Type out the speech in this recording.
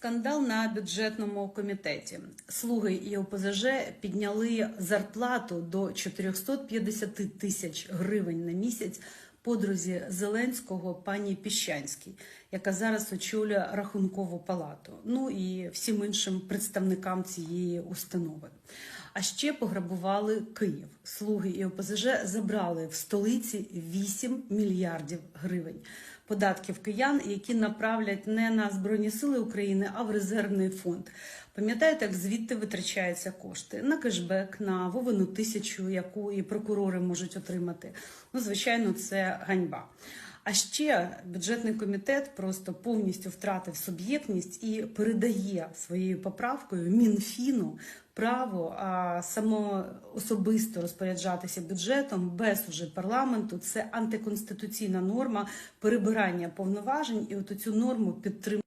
Скандал на бюджетному комітеті. Слуги і ОПЗЖ підняли зарплату до 450 тисяч гривень на місяць подрузі Зеленського пані Піщанській, яка зараз очолює рахункову палату. Ну і всім іншим представникам цієї установи. А ще пограбували Київ. Слуги і ОПЗЖ забрали в столиці 8 мільярдів гривень податків киян, які направлять не на Збройні Сили України, а в резервний фонд. Пам'ятаєте, як звідти витрачаються кошти на кешбек, на вовину тисячу, яку і прокурори можуть отримати. Ну, звичайно, це ганьба. А ще бюджетний комітет просто повністю втратив суб'єктність і передає своєю поправкою Мінфіну право а, само особисто розпоряджатися бюджетом без уже парламенту. Це антиконституційна норма перебирання повноважень, і от цю норму підтримує.